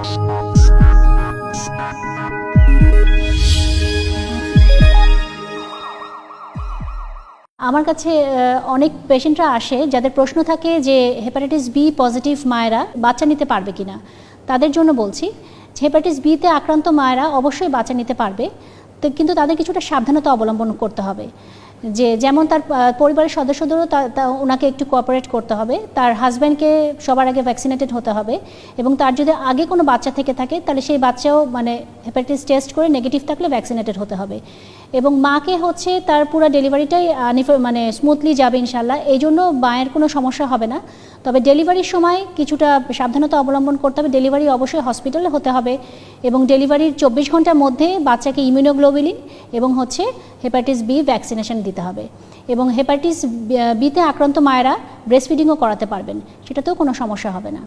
আমার কাছে অনেক পেশেন্টরা আসে যাদের প্রশ্ন থাকে যে হেপাটাইটিস বি পজিটিভ মায়েরা বাচ্চা নিতে পারবে কিনা। তাদের জন্য বলছি হেপাটাইটিস বিতে আক্রান্ত মায়েরা অবশ্যই বাচ্চা নিতে পারবে কিন্তু তাদের কিছুটা সাবধানতা অবলম্বন করতে হবে। যে যেমন তার পরিবারের সদস্যদেরও ওনাকে একটু কোঅপারেট করতে হবে। তার হাজব্যান্ডকে সবার আগে ভ্যাকসিনেটেড হতে হবে এবং তার যদি আগে কোনো বাচ্চা থেকে থাকে, তাহলে সেই বাচ্চাও মানে হেপাটাইটিস টেস্ট করে নেগেটিভ থাকলে ভ্যাকসিনেটেড হতে হবে। এবং মাকে হচ্ছে তার পুরো ডেলিভারিটাই মানে স্মুথলি যাবে ইনশাল্লাহ এই জন্য মায়ের কোনো সমস্যা হবে না। তবে ডেলিভারির সময় কিছুটা সাবধানতা অবলম্বন করতে হবে। ডেলিভারি অবশ্যই হসপিটালে হতে হবে এবং ডেলিভারির চব্বিশ ঘণ্টার মধ্যে বাচ্চাকে ইমিউনোগ্লোবিলিন এবং হচ্ছে হেপাটাইটিস বি ভ্যাকসিনেশন দিতে দিতে হবে। এবং হেপাটিস বিতে আক্রান্ত মায়েরা ব্রেস্টফিডিংও করাতে পারবেন, সেটাতেও কোনো সমস্যা হবে না।